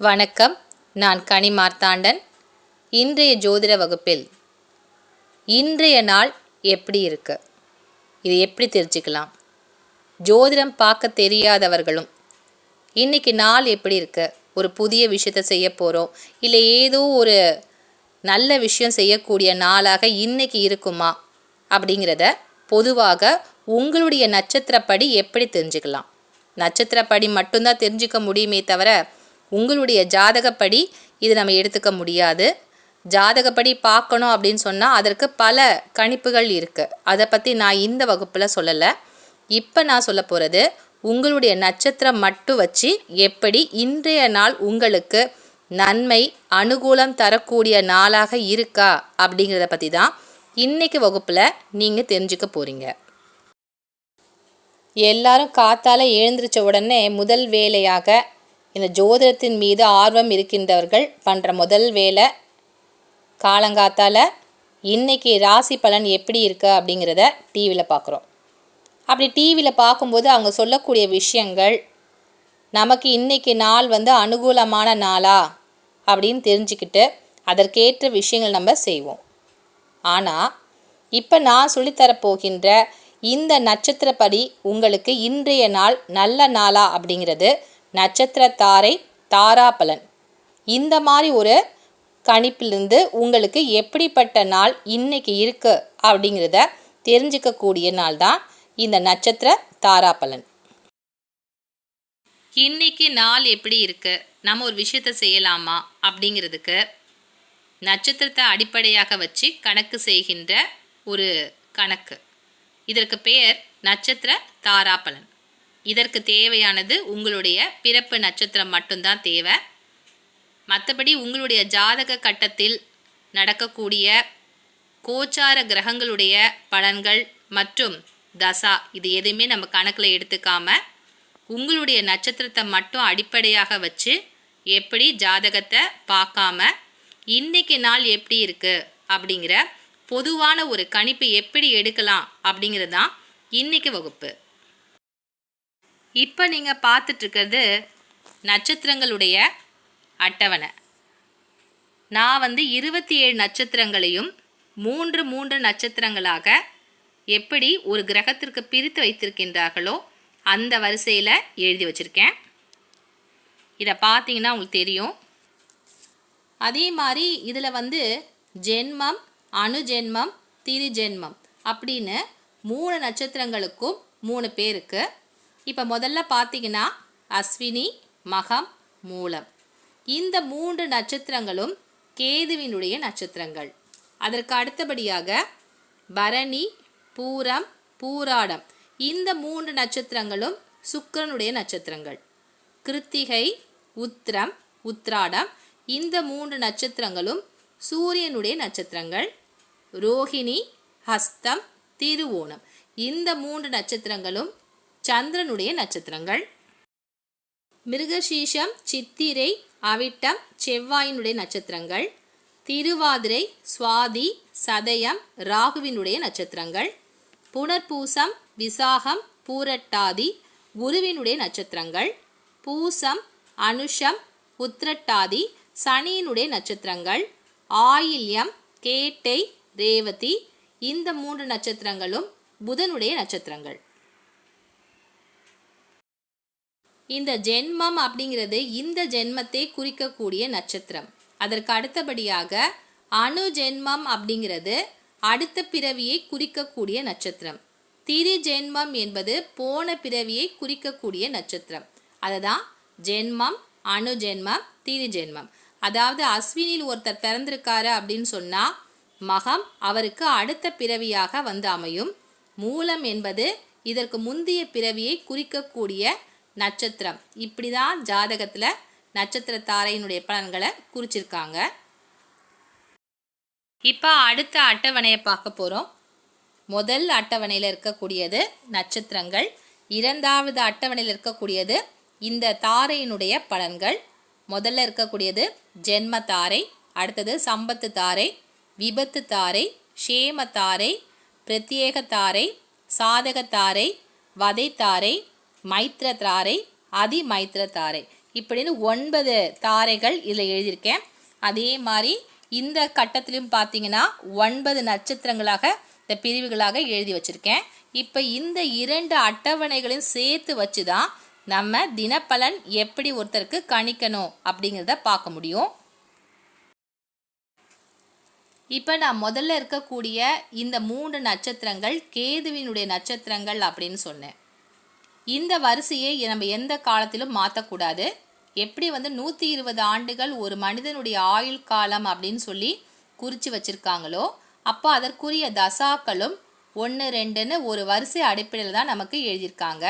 வணக்கம். நான் கனி மார்த்தாண்டன். இன்றைய ஜோதிட வகுப்பில் இன்றைய நாள் எப்படி இருக்கு? இது எப்படி தெரிஞ்சுக்கலாம்? ஜோதிடம் பார்க்க தெரியாதவர்களும் இன்னைக்கு நாள் எப்படி இருக்கு? ஒரு புதிய விஷயத்தை செய்ய போகிறோம் இல்லை ஏதோ ஒரு நல்ல விஷயம் செய்யக்கூடிய நாளாக இன்னைக்கு இருக்குமா? அப்படிங்கிறத பொதுவாக உங்களுடைய நட்சத்திரப்படி எப்படி தெரிஞ்சுக்கலாம்? நட்சத்திரப்படி மட்டும்தான் தெரிஞ்சுக்க முடியுமே தவிர உங்களுடைய ஜாதகப்படி இது நம்ம எடுத்துக்க முடியாது. ஜாதகப்படி பார்க்கணும் அப்படின்னு சொன்னால் அதற்கு பல கணிப்புகள் இருக்குது அதை பற்றி நான் இந்த வகுப்பில் சொல்லலை. இப்போ நான் சொல்ல போகிறது உங்களுடைய நட்சத்திரம் மட்டும் வச்சு எப்படி இன்றைய நாள் உங்களுக்கு நன்மை அனுகூலம் தரக்கூடிய நாளாக இருக்கா அப்படிங்கிறத பற்றி தான் இன்றைக்கு வகுப்பில் நீங்கள் தெரிஞ்சுக்க போகிறீங்க எல்லாரும் காத்தால எழுந்திரிச்ச உடனே முதல் வேலையாக இந்த ஜோதிடத்தின் மீது ஆர்வம் இருக்கின்றவர்கள் பண்ணுற முதல் வேலை காலங்காத்தால் இன்றைக்கி ராசி பலன் எப்படி இருக்கு அப்படிங்கிறத டிவியில் பார்க்குறோம் அப்படி டிவியில் பார்க்கும்போது அவங்க சொல்லக்கூடிய விஷயங்கள் நமக்கு இன்றைக்கி நாள் வந்து அனுகூலமான நாளா அப்படின்னு தெரிஞ்சுக்கிட்டு அதற்கேற்ற விஷயங்கள் நம்ம செய்வோம். ஆனால் இப்போ நான் சொல்லித்தரப்போகின்ற இந்த நட்சத்திரப்படி உங்களுக்கு இன்றைய நாள் நல்ல நாளா அப்படிங்கிறது நட்சத்திர தாரை தாராபலன். இந்த மாதிரி ஒரு கணிப்பிலிருந்து உங்களுக்கு எப்படிப்பட்ட நாள் இன்னைக்கு இருக்கு அப்படிங்கிறத தெரிஞ்சுக்கக்கூடிய நாள் தான் இந்த நட்சத்திர தாராபலன். இன்னைக்கு நாள் எப்படி இருக்கு? நம்ம ஒரு விஷயத்த செய்யலாமா? அப்படிங்கிறதுக்கு நட்சத்திரத்தை அடிப்படையாக வச்சு கணக்கு செய்கின்ற ஒரு கணக்கு. இதற்கு பெயர் நட்சத்திர தாராபலன். இதற்கு தேவையானது உங்களுடைய பிறப்பு நட்சத்திரம் மட்டும்தான் தேவை. மற்றபடி உங்களுடைய ஜாதக கட்டத்தில் நடக்கக்கூடிய கோச்சார கிரகங்களுடைய பலன்கள் மற்றும் தசா இது எதுவுமே நம்ம கணக்கில் எடுத்துக்காம உங்களுடைய நட்சத்திரத்தை மட்டும் அடிப்படையாக வச்சு எப்படி ஜாதகத்தை பார்க்காம இன்னைக்கு நாள் எப்படி இருக்குது அப்படிங்கிற பொதுவான ஒரு கணிப்பு எப்படி எடுக்கலாம் அப்படிங்கிறது தான் இன்னைக்கு வகுப்பு. இப்போ நீங்கள் பார்த்துட்ருக்கிறது நட்சத்திரங்களுடைய அட்டவணை. நான் வந்து இருபத்தி ஏழு நட்சத்திரங்களையும் மூன்று மூன்று நட்சத்திரங்களாக எப்படி ஒரு கிரகத்திற்கு பிரித்து வைத்திருக்கின்றார்களோ அந்த வரிசையில் எழுதி வச்சுருக்கேன். இதை பார்த்தீங்கன்னா உங்களுக்கு தெரியும். அதே மாதிரி இதில் வந்து ஜென்மம் அணுஜென்மம் திரிஜென்மம் அப்படின்னு மூணு நட்சத்திரங்களுக்கும் மூணு பேருக்கு இப்போ முதல்ல பார்த்தீங்கன்னா அஸ்வினி மகம் மூலம். இந்த மூன்று நட்சத்திரங்களும் கேதுவினுடைய நட்சத்திரங்கள். அதற்கு அடுத்தபடியாக பரணி பூரம் பூராடம். இந்த மூன்று நட்சத்திரங்களும் சுக்கரனுடைய நட்சத்திரங்கள். கிருத்திகை உத்திரம் உத்ராடம் இந்த மூன்று நட்சத்திரங்களும் சூரியனுடைய நட்சத்திரங்கள். ரோஹிணி ஹஸ்தம் திருவோணம். இந்த மூன்று நட்சத்திரங்களும் சந்திரனுடைய நட்சத்திரங்கள். மிருகசீஷம் சித்திரை அவிட்டம் செவ்வாயினுடைய நட்சத்திரங்கள். திருவாதிரை சுவாதி சதயம் ராகுவினுடைய நட்சத்திரங்கள். புனர்பூசம் விசாகம் பூரட்டாதி குருவினுடைய நட்சத்திரங்கள். பூசம் அனுஷம் உத்திரட்டாதி சனியினுடைய நட்சத்திரங்கள். ஆயில்யம் கேட்டை ரேவதி இந்த மூன்று நட்சத்திரங்களும் புதனுடைய நட்சத்திரங்கள். இந்த ஜென்மம் அப்படிங்கிறது இந்த ஜென்மத்தை குறிக்கக்கூடிய நட்சத்திரம். அதற்கு அடுத்தபடியாக அணு ஜென்மம் அப்படிங்கிறது அடுத்த பிறவியை குறிக்கக்கூடிய நட்சத்திரம். திரி ஜென்மம் என்பது போன பிறவியை குறிக்கக்கூடிய நட்சத்திரம். அதுதான் ஜென்மம் அணு ஜென்மம் திரி ஜென்மம். அதாவது அஸ்வினில் ஒருத்தர் பிறந்திருக்காரு அப்படின்னு சொன்னால் மகம் அவருக்கு அடுத்த பிறவியாக வந்து அமையும். மூலம் என்பது இதற்கு முந்தைய பிறவியை குறிக்கக்கூடிய நட்சத்திரம். இப்படி தான் ஜாதகத்தில் நட்சத்திர தாரையினுடைய பலன்களை குறிச்சிருக்காங்க. இப்போ அடுத்த அட்டவணையை பார்க்க போகிறோம் முதல் அட்டவணையில் இருக்கக்கூடியது நட்சத்திரங்கள். இரண்டாவது அட்டவணையில் இருக்கக்கூடியது இந்த தாரையினுடைய பலன்கள். முதல்ல இருக்கக்கூடியது ஜென்ம தாரை அடுத்தது சம்பத்து தாரை விபத்து தாரை ஷேம தாரை பிரத்யேக தாரை சாதக தாரை வதை தாரை மைத்திர தாரை அதிமைத்திர தாரை இப்படின்னு ஒன்பது தாரைகள் இதில் எழுதியிருக்கேன். அதே மாதிரி இந்த கட்டத்திலையும் பார்த்தீங்கன்னா ஒன்பது நட்சத்திரங்களாக இந்த பிரிவுகளாக எழுதி வச்சுருக்கேன். இப்போ இந்த இரண்டு அட்டவணைகளையும் சேர்த்து வச்சு தான் நம்ம தினப்பலன் எப்படி ஒருத்தருக்கு கணிக்கணும் அப்படிங்கிறத பார்க்க முடியும். இப்போ நான் முதல்ல இருக்கக்கூடிய இந்த மூன்று நட்சத்திரங்கள் கேதுவினுடைய நட்சத்திரங்கள் அப்படின்னு சொன்னேன். இந்த வரிசையை நம்ம எந்த காலத்திலும் மாற்றக்கூடாது எப்படி வந்து நூற்றி இருபது ஆண்டுகள் ஒரு மனிதனுடைய ஆயுள் காலம் அப்படின்னு சொல்லி குறித்து வச்சுருக்காங்களோ அப்போ அதற்குரிய தசாக்களும் ஒன்று ரெண்டுன்னு ஒரு வரிசை அடிப்படையில் தான் நமக்கு எழுதியிருக்காங்க.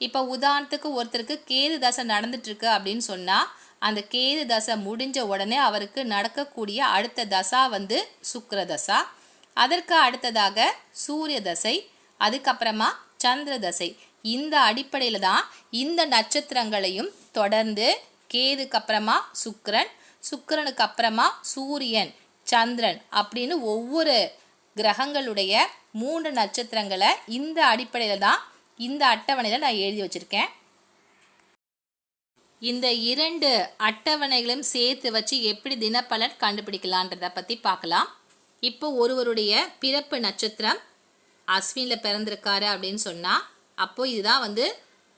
இப்போ உதாரணத்துக்கு ஒருத்தருக்கு கேது தசை நடந்துட்டுருக்கு அப்படின்னு சொன்னால் அந்த கேது தசை முடிஞ்ச உடனே அவருக்கு நடக்கக்கூடிய அடுத்த தசா வந்து சுக்கர தசா. அதற்கு அடுத்ததாக சூரிய தசை அதுக்கப்புறமா சந்திர தசை. இந்த அடிப்படையில் தான் இந்த நட்சத்திரங்களையும் தொடர்ந்து கேதுக்கு அப்புறமா சுக்கரன் சுக்கரனுக்கு அப்புறமா சூரியன் சந்திரன் அப்படின்னு ஒவ்வொரு கிரகங்களுடைய மூன்று நட்சத்திரங்களை இந்த அடிப்படையில் தான் இந்த அட்டவணையில் நான் எழுதி வச்சுருக்கேன். இந்த இரண்டு அட்டவணைகளையும் சேர்த்து வச்சு எப்படி தினப்பலன் கண்டுபிடிக்கலான்றதை பற்றி பார்க்கலாம். இப்போ ஒருவருடைய பிறப்பு நட்சத்திரம் அஸ்வினில் பிறந்திருக்காரு அப்படின்னு சொன்னால் அப்போது இதுதான் வந்து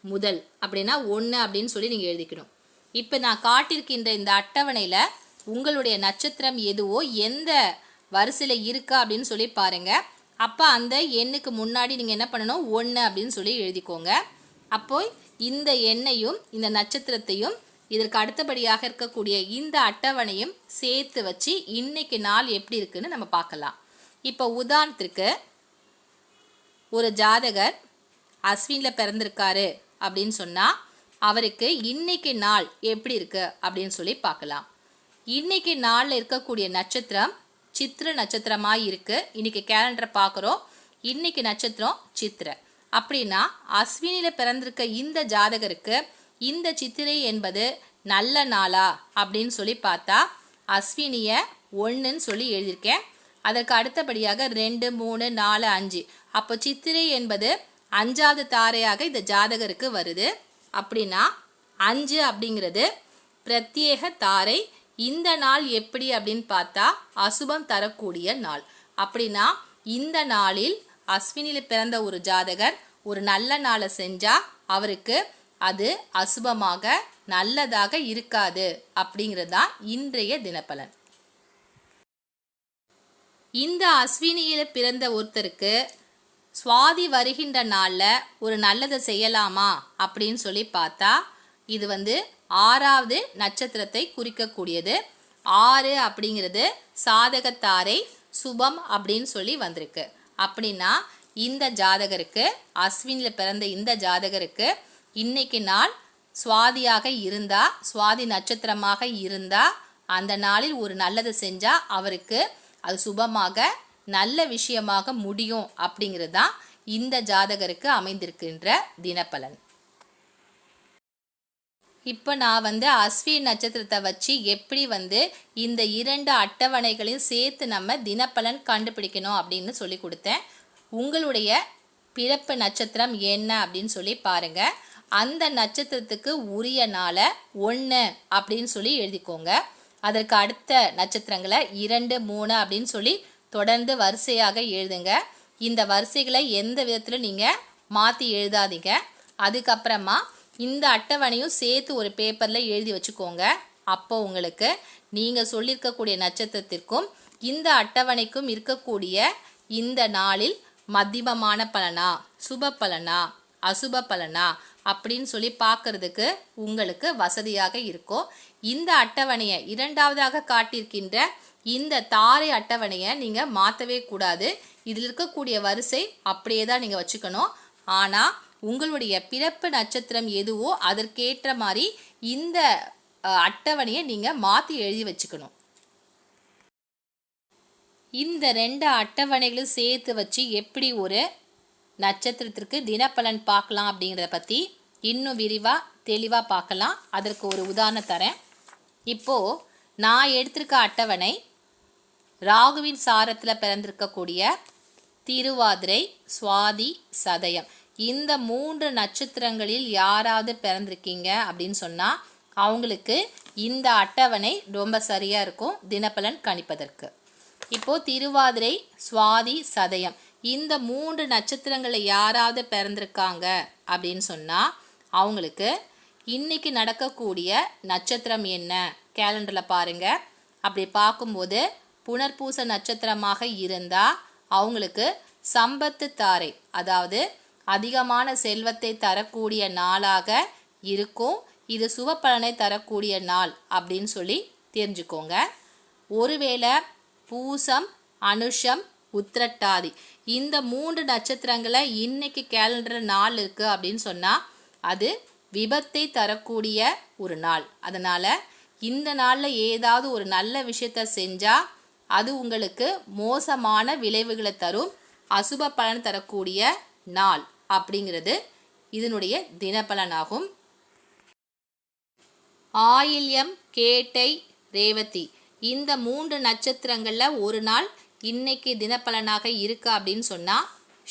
முதல். அப்படின்னா ஒன்று அப்படின்னு சொல்லி நீங்கள் எழுதிக்கணும். இப்போ நான் காட்டியிருக்கின்ற இந்த அட்டவணையில் உங்களுடைய நட்சத்திரம் எதுவோ எந்த வரிசையில் இருக்கா அப்படின்னு சொல்லி பாருங்கள் அப்போ அந்த எண்ணுக்கு முன்னாடி நீங்கள் என்ன பண்ணணும்? ஒன்று அப்படின்னு சொல்லி எழுதிக்கோங்க. அப்போ இந்த எண்ணையும் இந்த நட்சத்திரத்தையும் இதற்கு அடுத்தபடியாக இருக்கக்கூடிய இந்த அட்டவணையும் சேர்த்து வச்சு இன்னைக்கு நாள் எப்படி இருக்குன்னு நம்ம பார்க்கலாம். இப்போ உதாரணத்திற்கு ஒரு ஜாதகர் அஸ்வினில் பிறந்திருக்காரு அப்படின்னு சொன்னால் அவருக்கு இன்னைக்கு நாள் எப்படி இருக்கு அப்படின்னு சொல்லி பார்க்கலாம். இன்னைக்கு நாளில் இருக்கக்கூடிய நட்சத்திரம் சித்திர நட்சத்திரமாக இருக்குது இன்னைக்கு கேலண்டரை பார்க்குறோம். இன்னைக்கு நட்சத்திரம் சித்திரை. அப்படின்னா அஸ்வினியில் பிறந்திருக்க இந்த ஜாதகருக்கு இந்த சித்திரை என்பது நல்ல நாளா அப்படின்னு சொல்லி பார்த்தா அஸ்வினியை ஒன்றுன்னு சொல்லி எழுதியிருக்கேன். அதற்கு அடுத்தபடியாக ரெண்டு மூணு நாலு அஞ்சு. அப்போ சித்திரை என்பது அஞ்சாவது தாரையாக இந்த ஜாதகருக்கு வருது. அப்படின்னா அஞ்சு அப்படிங்கிறது பிரத்யேக தாரை. இந்த நாள் எப்படி அப்படின்னு பார்த்தா அசுபம் தரக்கூடிய நாள். அப்படின்னா இந்த நாளில் அஸ்வினியில் பிறந்த ஒரு ஜாதகர் ஒரு நல்ல நாளை செஞ்சால் அவருக்கு அது அசுபமாக நல்லதாக இருக்காது அப்படிங்கிறது தான் இன்றைய தினப்பலன். இந்த அஸ்வினியில் பிறந்த ஒருத்தருக்கு சுவாதி வருகின்ற நாளில் ஒரு நல்லதை செய்யலாமா அப்படின்னு சொல்லி பார்த்தா இது வந்து ஆறாவது நட்சத்திரத்தை குறிக்கக்கூடியது. ஆறு அப்படிங்கிறது சாதகத்தாரை சுபம் அப்படின்னு சொல்லி வந்திருக்கு. அப்படின்னா இந்த ஜாதகருக்கு அஸ்வினில் பிறந்த இந்த ஜாதகருக்கு இன்னைக்கு நாள் சுவாதியாக இருந்தா சுவாதி நட்சத்திரமாக இருந்தா அந்த நாளில் ஒரு நல்லதை செஞ்சா அவருக்கு அது சுபமாக நல்ல விஷயமாக முடியும் அப்படிங்கிறது தான் இந்த ஜாதகருக்கு அமைந்திருக்கின்ற தினப்பலன். இப்போ நான் வந்து அஸ்வினி நட்சத்திரத்தை வச்சு எப்படி வந்து இந்த இரண்டு அட்டவணைகளையும் சேர்த்து நம்ம தினப்பலன் கண்டுபிடிக்கணும் அப்படின்னு சொல்லி கொடுத்தேன். உங்களுடைய பிறப்பு நட்சத்திரம் என்ன அப்படின்னு சொல்லி பாருங்க. அந்த நட்சத்திரத்துக்கு உரிய நாளை ஒன்று அப்படின்னு சொல்லி எழுதிக்கோங்க. அதற்கு அடுத்த நட்சத்திரங்களை இரண்டு மூணு அப்படின்னு சொல்லி தொடர்ந்து வரிசையாக எழுதுங்க. இந்த வரிசைகளை எந்த விதத்தில் நீங்கள் மாற்றி எழுதாதீங்க. அதுக்கப்புறமா இந்த அட்டவணையும் சேர்த்து ஒரு பேப்பரில் எழுதி வச்சுக்கோங்க. அப்போ உங்களுக்கு நீங்கள் சொல்லியிருக்கக்கூடிய நட்சத்திரத்திற்கும் இந்த அட்டவணைக்கும் இருக்கக்கூடிய இந்த நாளில் மத்தியமமான பலனா சுப பலனா அசுப பலனா அப்படின்னு சொல்லி பார்க்கறதுக்கு உங்களுக்கு வசதியாக இருக்கும். இந்த அட்டவணையை இரண்டாவதாக காட்டியிருக்கின்ற இந்த தாரை அட்டவணையை நீங்கள் மாற்றவே கூடாது. இதில் இருக்கக்கூடிய வரிசை அப்படியே தான் நீங்கள் வச்சுக்கணும். ஆனால் உங்களுடைய பிறப்பு நட்சத்திரம் எதுவோ அதற்கேற்ற மாதிரி இந்த அட்டவணையை நீங்கள் மாற்றி எழுதி வச்சுக்கணும். இந்த ரெண்டு அட்டவணைகளும் சேர்த்து வச்சு எப்படி ஒரு நட்சத்திரத்திற்கு தினப்பலன் பார்க்கலாம் அப்படிங்கிறத பற்றி இன்னும் விரிவாக தெளிவாக பார்க்கலாம். அதற்கு ஒரு உதாரணம் தரேன். இப்போது நான் எடுத்திருக்க அட்டவணை ராகுவின் சாரத்தில் பிறந்திருக்கக்கூடிய திருவாதிரை சுவாதி சதயம். இந்த மூன்று நட்சத்திரங்களில் யாராவது பிறந்திருக்கீங்க அப்படின்னு சொன்னால் அவங்களுக்கு இந்த அட்டவணை ரொம்ப சரியாக இருக்கும் தினப்பலன் கணிப்பதற்கு. இப்போது திருவாதிரை சுவாதி சதயம். இந்த மூன்று நட்சத்திரங்களில் யாராவது பிறந்திருக்காங்க அப்படின்னு சொன்னால் அவங்களுக்கு இன்னைக்கு நடக்கக்கூடிய நட்சத்திரம் என்ன? கேலண்டரில் பாருங்கள் அப்படி பார்க்கும்போது புனர்பூச நட்சத்திரமாக இருந்தால் அவங்களுக்கு சம்பத்து தாரை. அதாவது அதிகமான செல்வத்தை தரக்கூடிய நாளாக இருக்கும். இது சுபப்பலனை தரக்கூடிய நாள் அப்படின்னு சொல்லி தெரிஞ்சுக்கோங்க. ஒருவேளை பூசம் அனுஷம் உத்திரட்டாதி இந்த மூன்று நட்சத்திரங்களை இன்னைக்கு கேலண்டர் நாள் இருக்குது அப்படின்னு சொன்னால் அது விபத்தை தரக்கூடிய ஒரு நாள். அதனால் இந்த நாளில் ஏதாவது ஒரு நல்ல விஷயத்த செஞ்சால் அது உங்களுக்கு மோசமான விளைவுகளை தரும் அசுப பலன் தரக்கூடிய நாள் அப்படிங்கிறது இதனுடைய தினபலனாகும் ஆயில்யம் கேட்டை ரேவதி இந்த மூன்று நட்சத்திரங்களில் ஒரு நாள் இன்னைக்கு தினப்பலனாக இருக்கு அப்படின்னு சொன்னால்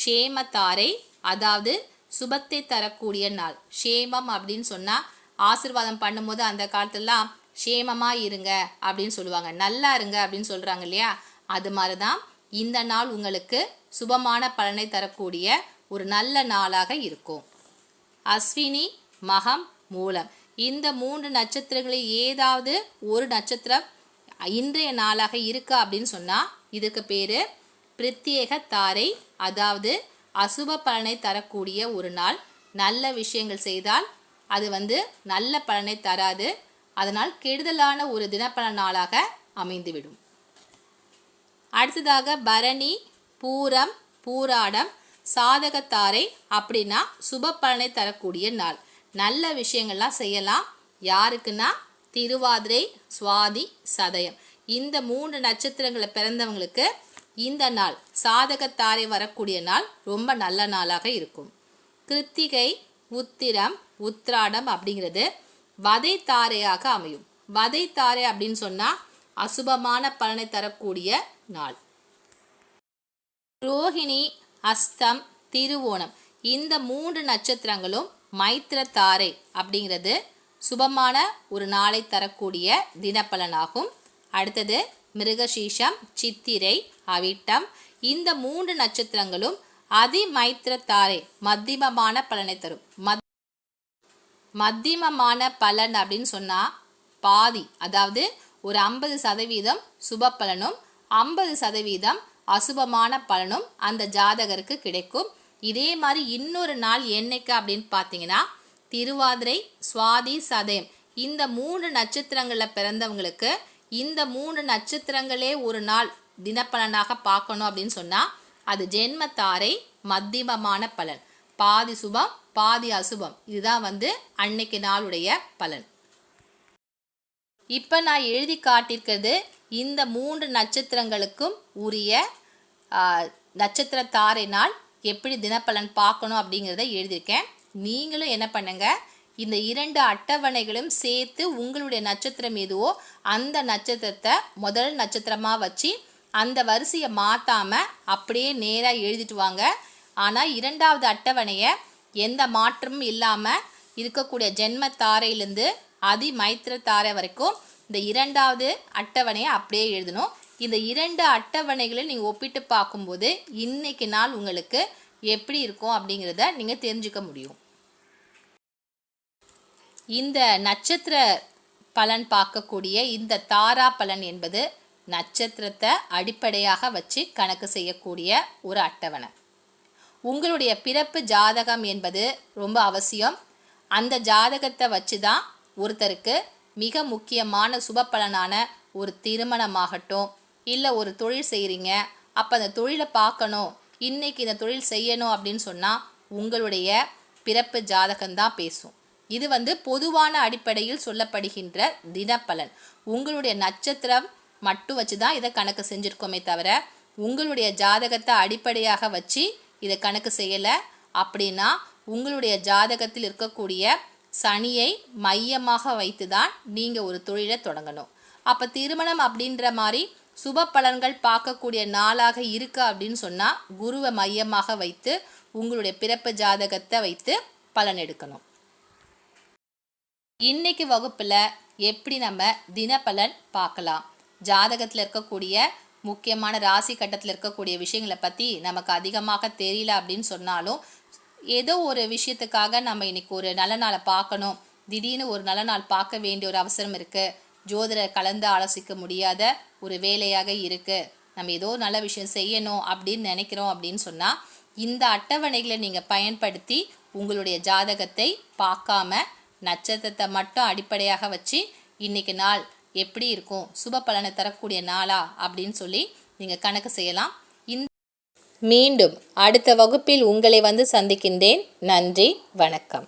ஷேமத்தாரை அதாவது சுபத்தை தரக்கூடிய நாள். ஷேமம் அப்படின்னு சொன்னால் ஆசிர்வாதம் பண்ணும்போது அந்த காலத்துலலாம் க்ஷேமமாக இருங்க அப்படின்னு சொல்லுவாங்க. நல்லா இருங்க அப்படின்னு சொல்கிறாங்க இல்லையா? அது மாதிரி தான் இந்த நாள் உங்களுக்கு சுபமான பலனை தரக்கூடிய ஒரு நல்ல நாளாக இருக்கும். அஸ்வினி மகம் மூலம். இந்த மூன்று நட்சத்திரங்களில் ஏதாவது ஒரு நட்சத்திரம் இன்றைய நாளாக இருக்கு அப்படின்னு சொன்னால் இதுக்கு பேர் பிரத்யேக தாரை அதாவது அசுப பலனை தரக்கூடிய ஒரு நாள். நல்ல விஷயங்கள் செய்தால் அது வந்து நல்ல பலனை தராது. அதனால் கெடுதலான ஒரு தினப்பல நாளாக அமைந்துவிடும். அடுத்ததாக பரணி பூரம் பூராடம் சாதகத்தாரை அப்படின்னா சுப பலனை தரக்கூடிய நாள். நல்ல விஷயங்கள்லாம் செய்யலாம். யாருக்குன்னா திருவாதிரை சுவாதி சதயம். இந்த மூன்று நட்சத்திரங்களை பிறந்தவங்களுக்கு இந்த நாள் சாதகத்தாரை வரக்கூடிய நாள் ரொம்ப நல்ல நாளாக இருக்கும். கிருத்திகை உத்திரம் உத்ராடம் அப்படிங்கிறது வதை தாரையாக அமையும். வதை தாரை அப்படின்னு சொன்னால் அசுபமான பலனை தரக்கூடிய நாள். ரோஹிணி அஸ்தம் திருவோணம். இந்த மூன்று நட்சத்திரங்களும் மைத்திர தாரை அப்படிங்கிறது சுபமான ஒரு நாளை தரக்கூடிய தினப்பலனாகும். அடுத்தது மிருகசீஷம் சித்திரை அவிட்டம். இந்த மூன்று நட்சத்திரங்களும் அதிமைத்திர தாரை மத்தியமமான பலனை தரும். மத் மத்தியமமான பலன் அப்படின்னு சொன்னால் பாதி. அதாவது ஒரு ஐம்பது சதவீதம் சுப பலனும் ஐம்பது சதவீதம் அசுபமான பலனும் அந்த ஜாதகருக்கு கிடைக்கும். இதே மாதிரி இன்னொரு நாள் என்னைக்கு அப்படின்னு பார்த்தீங்கன்னா திருவாதிரை சுவாதி சதயம். இந்த மூணு நட்சத்திரங்களில் பிறந்தவங்களுக்கு இந்த மூணு நட்சத்திரங்களே ஒரு நாள் தினப்பலனாக பார்க்கணும் அப்படின்னு சொன்னால் அது ஜென்மத்தாரை மத்தியமமான பலன். பாதி சுபம் பாதி அசுபம். இதுதான் வந்து அன்னைக்கு நாளுடைய பலன். இப்போ நான் எழுதி காட்டியிருக்கிறது இந்த மூன்று நட்சத்திரங்களுக்கும் உரிய நட்சத்திர தாரை நாள் எப்படி தினப்பலன் பார்க்கணும் அப்படிங்கிறத எழுதியிருக்கேன். நீங்களும் என்ன பண்ணுங்க இந்த இரண்டு அட்டவணைகளும் சேர்த்து உங்களுடைய நட்சத்திரம் எதுவோ அந்த நட்சத்திரத்தை முதல் நட்சத்திரமாக வச்சு அந்த வரிசையை மாற்றாமல் அப்படியே நேராக எழுதிட்டு வாங்க. ஆனால் இரண்டாவது அட்டவணையை எந்த மாற்றமும் இல்லாமல் இருக்கக்கூடிய ஜென்ம தாரையிலேருந்து அதி மைத்திர தாரை வரைக்கும் இந்த இரண்டாவது அட்டவணையை அப்படியே எழுதணும். இந்த இரண்டு அட்டவணைகளை நீங்கள் ஒப்பிட்டு பார்க்கும்போது இன்னைக்கு நாள் உங்களுக்கு எப்படி இருக்கும் அப்படிங்கிறத நீங்கள் தெரிஞ்சுக்க முடியும். இந்த நட்சத்திர பலன் பார்க்கக்கூடிய இந்த தாரா பலன் என்பது நட்சத்திரத்தை அடிப்படையாக வச்சு கணக்கு செய்யக்கூடிய ஒரு அட்டவணை. உங்களுடைய பிறப்பு ஜாதகம் என்பது ரொம்ப அவசியம். அந்த ஜாதகத்தை வச்சு தான் ஒருத்தருக்கு மிக முக்கியமான சுப பலனான ஒரு திருமணமாகட்டும் இல்லை ஒரு தொழில் செய்கிறீங்க அப்போ அந்த தொழிலை பார்க்கணும் இன்னைக்கு இந்த தொழில் செய்யணும் அப்படின்னு சொன்னால் உங்களுடைய பிறப்பு ஜாதகம்தான் பேசும். இது வந்து பொதுவான அடிப்படையில் சொல்லப்படுகின்ற தினப்பலன். உங்களுடைய நட்சத்திரம் மட்டும் வச்சு தான் இதை கணக்கு செஞ்சுருக்கோமே தவிர உங்களுடைய ஜாதகத்தை அடிப்படையாக வச்சு இதை கணக்கு செய்யலை. அப்படின்னா உங்களுடைய ஜாதகத்தில் இருக்கக்கூடிய சனியை மையமாக வைத்து தான் நீங்கள் ஒரு தொழிலை தொடங்கணும். அப்போ திருமணம் அப்படின்ற மாதிரி சுப பலன்கள் பார்க்கக்கூடிய நாளாக இருக்கு அப்படின்னு சொன்னால் குருவை மையமாக வைத்து உங்களுடைய பிறப்பு ஜாதகத்தை வைத்து பலன் எடுக்கணும். இன்னைக்கு வகுப்பில் எப்படி நம்ம தினப்பலன் பார்க்கலாம். ஜாதகத்தில் இருக்கக்கூடிய முக்கியமான ராசி கட்டத்தில் இருக்கக்கூடிய விஷயங்களை பற்றி நமக்கு அதிகமாக தெரியல அப்படின்னு சொன்னாலும் ஏதோ ஒரு விஷயத்துக்காக நம்ம இன்னைக்கு ஒரு நல்ல நாளை பார்க்கணும். திடீர்னு ஒரு நல்ல நாள் பார்க்க வேண்டிய ஒரு அவசரம் இருக்குது ஜோதிடர் கலந்து ஆலோசிக்க முடியாத ஒரு வேலையாக இருக்குது நம்ம ஏதோ நல்ல விஷயம் செய்யணும் அப்படின்னு நினைக்கிறோம் அப்படின்னு சொன்னால் இந்த அட்டவணைகளை நீங்கள் பயன்படுத்தி உங்களுடைய ஜாதகத்தை பார்க்காம நட்சத்திரத்தை மட்டும் அடிப்படையாக வச்சு இன்னைக்கு நாள் எப்படி இருக்கும்? சுப பலனை தரக்கூடிய நாளா? அப்படின்னு சொல்லி நீங்கள் கணக்கு செய்யலாம். இந்த மீண்டும் அடுத்த வகுப்பில் உங்களை வந்து சந்திக்கின்றேன். நன்றி வணக்கம்.